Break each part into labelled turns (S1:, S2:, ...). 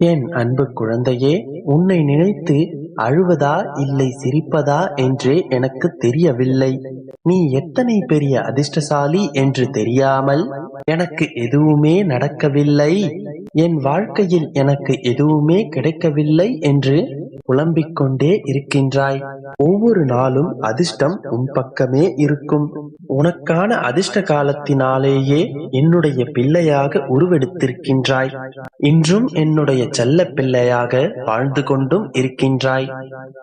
S1: என் அன்பு குழந்தையே உன்னை நினைத்து அழுவதா இல்லை சிரிப்பதா என்றே எனக்கு தெரியவில்லை. நீ எத்தனை பெரிய அதிர்ஷ்டசாலி என்று தெரியாமல் எனக்கு எதுவுமே நடக்கவில்லை. என் வாழ்க்கையில் எனக்கு எதுவுமே கிடைக்கவில்லை என்று புலம்பிக் கொண்டே இருக்கின்றாய். ஒவ்வொரு நாளும் அதிர்ஷ்டம் உன் பக்கமே இருக்கும். உனக்கான அதிர்ஷ்ட காலத்தினாலேயே என்னுடைய பிள்ளையாக உருவெடுத்திருக்கின்றாய். இன்றும் என்னுடைய செல்ல பிள்ளையாக வாழ்ந்து கொண்டும் இருக்கின்றாய்.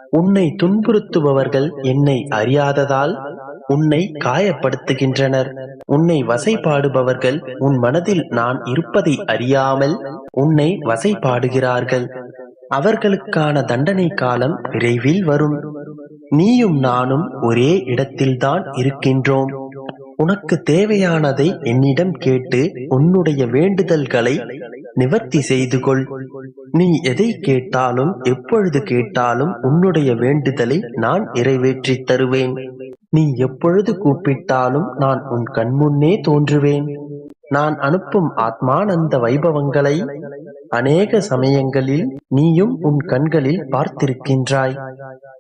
S1: உன்னை துன்புறுத்துபவர்கள் என்னை அறியாததால் உன்னை காயப்படுத்துகின்றனர். உன்னை வசைபாடுபவர்கள் உன் மனதில் நான் இருப்பதை அறியாமல் உன்னை வசைபாடுகிறார்கள். அவர்களுக்கான தண்டனை காலம் விரைவில் வரும். நீயும் நானும் ஒரே இடத்தில்தான் இருக்கின்றோம். உனக்கு தேவையானதை என்னிடம் கேட்டு உன்னுடைய வேண்டுதல்களை நிவர்த்தி செய்து கொள். நீ எதை கேட்டாலும் எப்பொழுது கேட்டாலும் உன்னுடைய வேண்டுதலை நான் நிறைவேற்றி தருவேன். நீ எப்பொழுது கூப்பிட்டாலும் நான் உன் கண்முன்னே தோன்றுவேன். நான் அனுப்பும் ஆத்மானந்த வைபவங்களை அநேக சமயங்களில் நீயும் உன் கண்களில் பார்த்திருக்கின்றாய்.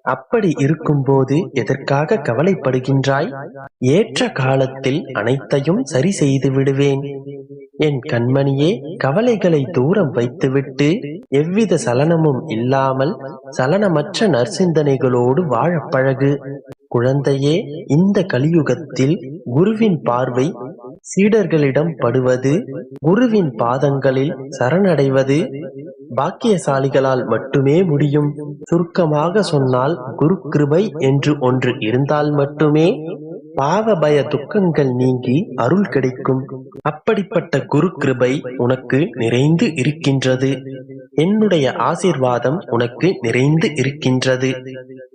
S1: அப்படி இருக்கும்போது எதற்காக கவலைப்படுகின்றாய்? ஏற்ற காலத்தில் அனைத்தையும் சரி செய்து விடுவேன். என் கண்மணியே கவலைகளை தூரம் வைத்துவிட்டு எவ்வித சலனமும் இல்லாமல் சலனமற்ற நற்சிந்தனைகளோடு வாழப்பழகு குழந்தையே இந்த கலியுகத்தில் குருவின் பார்வை சீடர்களிடம் படுவது குருவின் பாதங்களில் சரணடைவது பாக்கியசாலிகளால் மட்டுமே முடியும். சுருக்கமாக சொன்னால் குரு கிருபை என்று ஒன்று இருந்தால் மட்டுமே பாவ பய துக்கங்கள் நீங்கி அருள் கிடைக்கும். அப்படிப்பட்ட குரு கிருபை உனக்கு நிறைந்து இருக்கின்றது. என்னுடைய ஆசீர்வாதம் உனக்கு நிறைந்து இருக்கின்றது.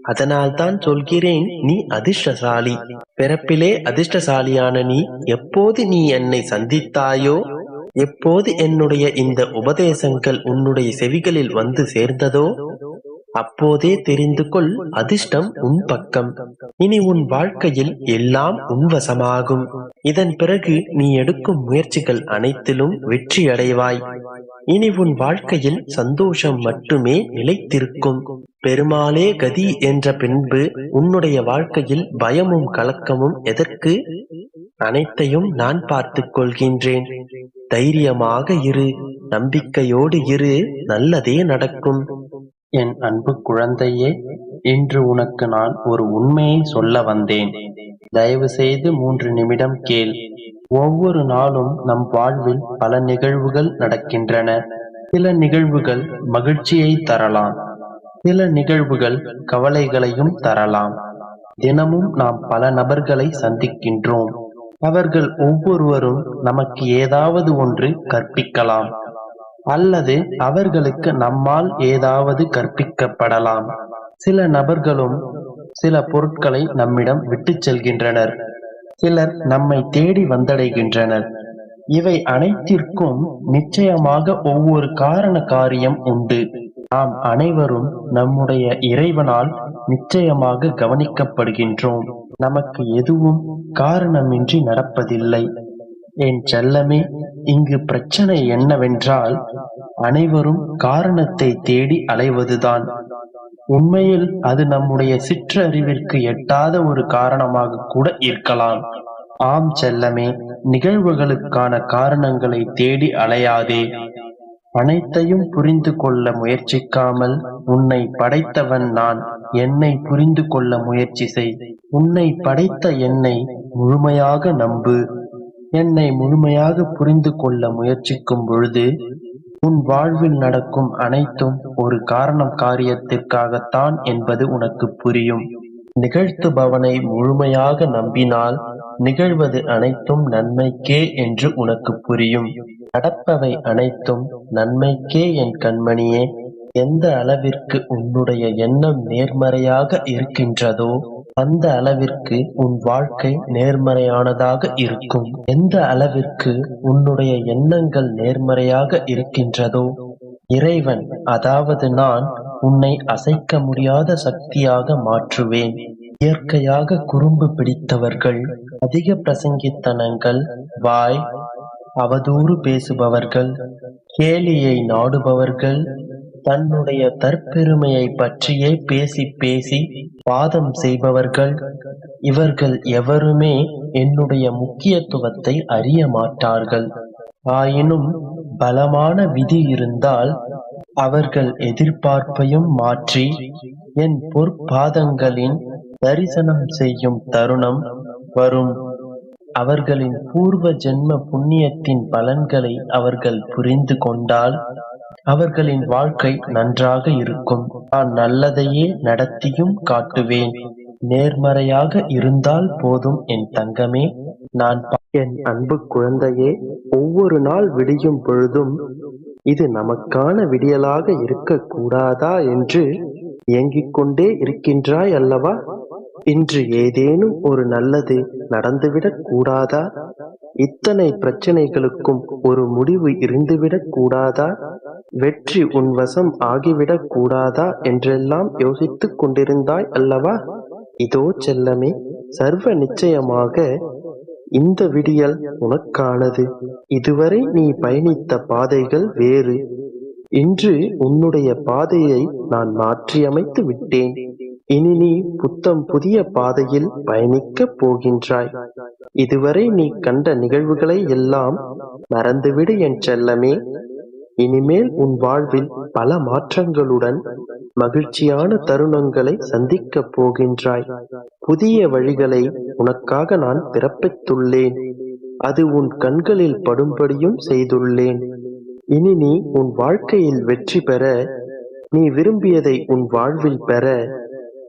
S1: அதனால்தான் சொல்கிறேன் நீ அதிர்ஷ்டசாலி. பிறப்பிலே அதிர்ஷ்டசாலியான நீ எப்போது நீ என்னை சந்தித்தாயோ எப்போது என்னுடைய இந்த உபதேசங்கள் உன்னுடைய செவிகளில் வந்து சேர்ந்ததோ அப்போதே தெரிந்து கொள் அதிர்ஷ்டம் உன் பக்கம். இனி உன் வாழ்க்கையில் எல்லாம் உன்வசமாகும். இதன் பிறகு நீ எடுக்கும் முயற்சிகள் அனைத்திலும் வெற்றி அடைவாய். இனி உன் வாழ்க்கையில் சந்தோஷம் மட்டுமே நிலைத்திருக்கும். பெருமாளே கதி என்ற பின்பு உன்னுடைய வாழ்க்கையில் பயமும் கலக்கமும் எதற்கு? அனைத்தையும் நான் பார்த்துக் கொள்கின்றேன். தைரியமாக இரு நம்பிக்கையோடு இரு நல்லதே நடக்கும். என் அன்பு குழந்தையே இன்று உனக்கு நான் ஒரு உண்மையை சொல்ல வந்தேன். தயவு செய்து மூன்று நிமிடம் கேள். ஒவ்வொரு நாளும் நம் வாழ்வில் பல நிகழ்வுகள் நடக்கின்றன. சில நிகழ்வுகள் மகிழ்ச்சியை தரலாம். சில நிகழ்வுகள் கவலைகளையும் தரலாம். தினமும் நாம் பல நபர்களை சந்திக்கின்றோம். அவர்கள் ஒவ்வொருவரும் நமக்கு ஏதாவது ஒன்று கற்பிக்கலாம். அல்லது அவர்களுக்கு நம்மால் ஏதாவது கற்பிக்கப்படலாம். சில நபர்களும் சில பொருட்களை நம்மிடம் விட்டுச் செல்கின்றனர். சிலர் நம்மை தேடி வந்தடைகின்றனர். இவை அனைத்திற்கும் நிச்சயமாக ஒவ்வொரு காரண காரியம் உண்டு. நாம் அனைவரும் நம்முடைய இறைவனால் நிச்சயமாக கவனிக்கப்படுகின்றோம். நமக்கு எதுவும் காரணமின்றி நடப்பதில்லை. என் செல்லமே இங்கு பிரச்சனை என்னவென்றால் அனைவரும் காரணத்தை தேடி அலைவதுதான். உண்மையில் அது நம்முடைய சிற்றறிவிற்கு எட்டாத ஒரு காரணமாக கூட இருக்கலாம். ஆம் செல்லமே நிகழ்வுகளுக்கான காரணங்களை தேடி அலையாதே. அனைத்தையும் புரிந்து கொள்ள முயற்சிக்காமல் உன்னை படைத்தவன் நான் என்னை புரிந்து கொள்ள முயற்சி செய். உன்னை படைத்த என்னை முழுமையாக நம்பு. என்னை முழுமையாக புரிந்து கொள்ள முயற்சிக்கும் பொழுது உன் வாழ்வில் நடக்கும் அனைத்தும் ஒரு காரணம் காரியத்திற்காகத்தான் என்பது உனக்கு புரியும். நிகழ்த்துபவனை முழுமையாக நம்பினால் நிகழ்வது அனைத்தும் நன்மைக்கே என்று உனக்கு புரியும். நடப்பவை அனைத்தும் நன்மைக்கே என் கண்மணியே எந்த அளவிற்கு உன்னுடைய எண்ணம் நேர்மறையாக இருக்கின்றதோ அந்த அளவிற்கு உன் வாழ்க்கை நேர்மறையானதாக இருக்கும். எந்த அளவிற்கு உன்னுடைய எண்ணங்கள் நேர்மறையாக இருக்கின்றதோ இறைவன் அதாவது நான் உன்னை அசைக்க முடியாத சக்தியாக மாற்றுவேன். இயற்கையாக குறும்பு பிடித்தவர்கள் அதிக பிரசங்கித்தனங்கள் வாய் அவதூறு பேசுபவர்கள் கேலியை நாடுபவர்கள் தன்னுடைய தற்பெருமையை பற்றியே பேசி பேசி வாதம் செய்பவர்கள் இவர்கள் எவருமே என்னுடைய முக்கியத்துவத்தை அறிய மாட்டார்கள். ஆயினும் பலமான விதி இருந்தால் அவர்கள் எதிர்பார்ப்பையும் மாற்றி என் பொற்பாதங்களின் தரிசனம் செய்யும் தருணம் வரும். அவர்களின் பூர்வ ஜென்ம புண்ணியத்தின் பலன்களை அவர்கள் புரிந்து கொண்டால் அவர்களின் வாழ்க்கை நன்றாக இருக்கும். நான் நல்லதையே நடத்தியும் காட்டுவேன். நேர்மறையாக இருந்தால் போதும் என் தங்கமே. நான் என் அன்பு குழந்தையே ஒவ்வொரு நாள் விடியும் பொழுதும் இது நமக்கான விடியலாக இருக்கக்கூடாதா என்று இயங்கிக் கொண்டே இருக்கின்றாய் அல்லவா? இன்று ஏதேனும் ஒரு நல்லது நடந்துவிடக் கூடாதா? இத்தனை பிரச்சனைகளுக்கும் ஒரு முடிவு இருந்துவிடக் கூடாதா? வெற்றி உன் வசம் ஆகிவிடக் கூடாதா என்றெல்லாம் யோசித்துக் கொண்டிருந்தாய் அல்லவா? இதோ செல்லமே சர்வ நிச்சயமாக இந்த விடியல் உனக்கானது. இதுவரை நீ பயணித்த பாதைகள் வேறு. இன்று உன்னுடைய பாதையை நான் மாற்றியமைத்து விட்டேன். இனி நீ புத்தம் புதிய பாதையில் பயணிக்கப் போகின்றாய். இதுவரை நீ கண்ட நிகழ்வுகளை எல்லாம் மறந்துவிடு என் செல்லமே. இனிமேல் உன் வாழ்வில் பல மாற்றங்களுடன் மகிழ்ச்சியான தருணங்களை சந்திக்கப் போகின்றாய். புதிய வழிகளை உனக்காக நான் பிறப்பித்துள்ளேன். அது உன் கண்களில் படும்படியும் செய்துள்ளேன். இனி நீ உன் வாழ்க்கையில் வெற்றி பெற நீ விரும்பியதை உன் வாழ்வில் பெற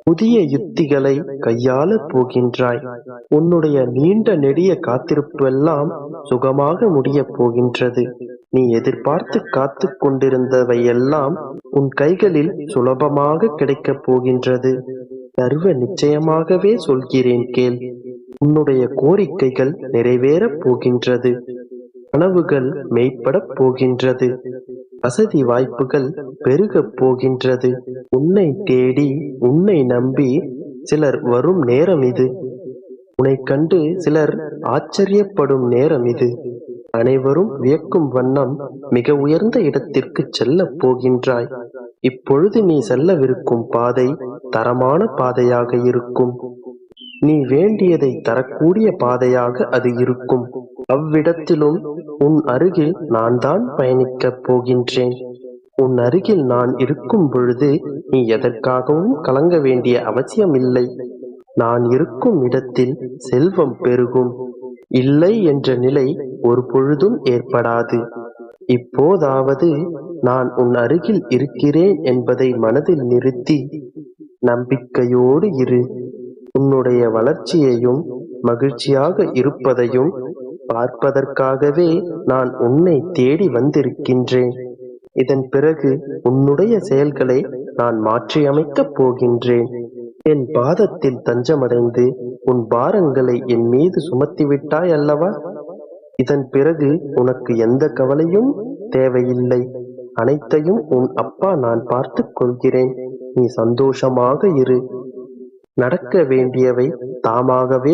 S1: புதிய யுத்திகளை கையாளப் போகின்றாய். உன்னுடைய நீண்ட நெடிய காத்திருப்பெல்லாம் சுகமாக முடியப் போகின்றது. நீ எதிர்பார்த்து காத்து கொண்டிருந்தவையெல்லாம் உன் கைகளில் சுலபமாக கிடைக்கப் போகின்றது. சர்வ நிச்சயமாகவே சொல்கிறேன் கேள். உன்னுடைய கோரிக்கைகள் நிறைவேறப் போகின்றது. கனவுகள் மெய்ப்படப் போகின்றது. வசதி வாய்ப்புகள் பெருகப் போகின்றது. உன்னை தேடி உன்னை நம்பி சிலர் வரும் நேரம் இது. உன்னை கண்டு சிலர் ஆச்சரியப்படும் நேரம் இது. அனைவரும் வியக்கும் வண்ணம் மிக உயர்ந்த இடத்திற்கு செல்லப் போகின்றாய். இப்பொழுது நீ செல்லவிருக்கும் பாதை தரமான பாதையாக இருக்கும். நீ வேண்டியதை தரக்கூடிய பாதையாக அது இருக்கும். அவ்விடத்திலும் உன் அருகில் நான் தான் பயணிக்கப் போகின்றேன். உன் அருகில் நான் இருக்கும் பொழுது நீ எதற்காகவும் கலங்க வேண்டிய அவசியம் இல்லை நான் இருக்கும் இடத்தில் செல்வம் பெருகும். இல்லை என்ற நிலை ஒரு பொழுதும் ஏற்படாது. இப்போதாவது நான் உன் அருகில் இருக்கிறேன் என்பதை மனதில் நிறுத்தி நம்பிக்கையோடு இரு. உன்னுடைய வளர்ச்சியையும் மகிழ்ச்சியாக இருப்பதையும் பார்ப்பதற்காகவே நான் உன்னை தேடி வந்திருக்கின்றேன். இதன் பிறகு உன்னுடைய செயல்களை நான் மாற்றியமைக்கப் போகின்றேன். என் பாதத்தில் தஞ்சமடைந்து உன் பாரங்களை என் மீது சுமத்திவிட்டாய் அல்லவா? இதன் பிறகு உனக்கு எந்த கவலையும் தேவையில்லை. அனைத்தையும் உன் அப்பா நான் பார்த்து கொள்கிறேன். நீ சந்தோஷமாக இரு. நடக்க வேண்டியவை தாமாகவே